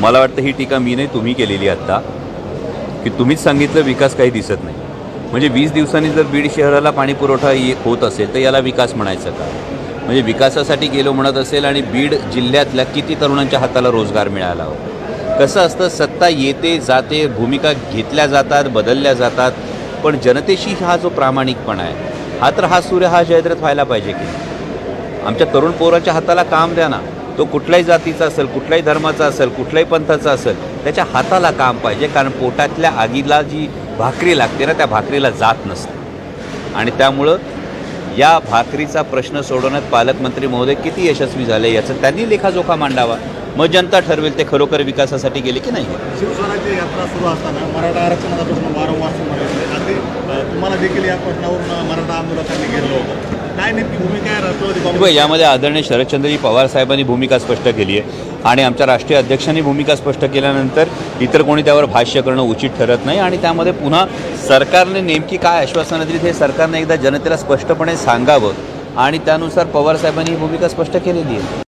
मला वाटतं ही टीका मी नाही तुम्ही केलेली आत्ता. की तुम्हीच सांगितलं विकास काही दिसत नाही. म्हणजे वीस दिवसांनी जर बीड शहराला पाणी पुरवठा ये- होत असेल तर याला विकास म्हणायचं का? म्हणजे विकासासाठी गेलो म्हणत असेल आणि बीड जिल्ह्यातल्या किती तरुणांच्या हाताला रोजगार मिळाला हो कसं असतं सत्ता येते जाते भूमिका घेतल्या जातात बदलल्या जातात पण जनतेशी हा जो प्रामाणिकपणा आहे हा तर हा सूर्य हा जयद्रथ व्हायला पाहिजे की आमच्या तरुण पोराच्या हाताला काम द्या ना. तो कुठल्याही जातीचा असेल कुठल्याही धर्माचा असेल कुठल्याही पंथाचा असेल त्याच्या हाताला काम पाहिजे कारण पोटातल्या आगीला जी भाकरी लागते ना त्या भाकरीला जात नसते. आणि त्यामुळं या भाकरीचा प्रश्न सोडवण्यात पालकमंत्री महोदय किती यशस्वी झाले याचं त्यांनी लेखाजोखा मांडावा. मग जनता ठरवेल ते खरोखर विकासासाठी गेले की नाही? शिवसेनाची यात्रा सुरू असताना मराठा आरक्षणाचा प्रश्न वारंवार समोर तुम्हाला देखील या प्रश्नावरून मराठा आंदोलकांनी गेलो होतं. काय नेमकी भूमिका आहे राष्ट्रवादी काँग्रेस यामध्ये आदरणीय शरदचंद्रजी पवार साहेबांनी भूमिका स्पष्ट केली आहे आणि आमच्या राष्ट्रीय अध्यक्षांनी भूमिका स्पष्ट केल्यानंतर इतर कोणी त्यावर भाष्य करणं उचित ठरत नाही आणि त्यामध्ये पुन्हा सरकारने नेमकी काय आश्वासनं दिलीत हे सरकारने एकदा जनतेला स्पष्टपणे सांगावं आणि त्यानुसार पवार साहेबांनी ही भूमिका स्पष्ट केलेली आहे.